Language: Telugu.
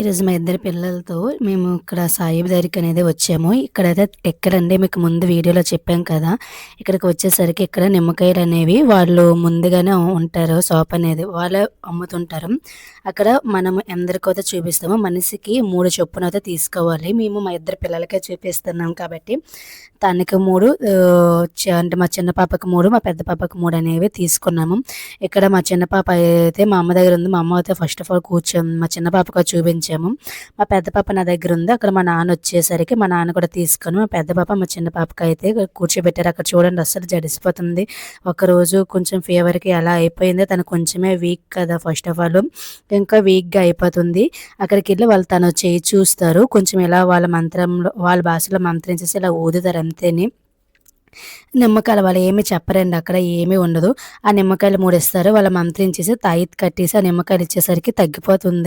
ఈరోజు మా ఇద్దరు పిల్లలతో మేము ఇక్కడ సాయిబు దగ్గరికి అనేది వచ్చాము. ఇక్కడైతే అండి మీకు ముందు వీడియోలో చెప్పాం కదా. ఇక్కడికి వచ్చేసరికి ఇక్కడ నిమ్మకాయలు అనేవి వాళ్ళు ముందుగానే ఉంటారు షాప్ అనేది వాళ్ళే అమ్ముతుంటారు. అక్కడ మనం ఎందరికైతే చూపిస్తామో. మనిషికి మూడు చొప్పున అయితే తీసుకోవాలి. మేము మా ఇద్దరు పిల్లలకే చూపిస్తున్నాం కాబట్టి తనకి మూడు అంటే మా చిన్న పాపకి మూడు మా పెద్ద పాపకి మూడు అనేవి తీసుకున్నాము. ఇక్కడ మా చిన్న పాప అయితే మా అమ్మ దగ్గర ఉంది. మా అమ్మ అయితే ఫస్ట్ ఆఫ్ ఆల్ కూర్చొని మా చిన్న పాపకు చూపించాము మా పెద్ద పాప నా దగ్గర ఉంది. అక్కడ మా నాన్న వచ్చేసరికి మా నాన్న కూడా తీసుకొని మా పెద్ద పాప మా చిన్న పాపకి అయితే కూర్చోబెట్టారు. అక్కడ చూడండి అస్సలు జడిసిపోతుంది. ఒకరోజు కొంచెం ఫీవర్కి ఎలా అయిపోయింది. తను కొంచెమే వీక్ కదా ఫస్ట్ ఆఫ్ ఆల్ ఇంకా వీక్గా అయిపోతుంది. అక్కడికి వెళ్ళి వాళ్ళు తను చేయి చూస్తారు. కొంచెం ఇలా వాళ్ళ మంత్రంలో వాళ్ళ భాషలో మంత్రించేసి ఇలా ఊదుతారు అంతేని. నిమ్మకాయలు వాళ్ళు ఏమి చెప్పరండి. అక్కడ ఏమీ ఉండదు. ఆ నిమ్మకాయలు మూడిస్తారు. వాళ్ళ వాళ్ళు మంత్రించేసి తాయిత్ కట్టేసి ఆ నిమ్మకాయలు ఇచ్చేసరికి తగ్గిపోతుంది.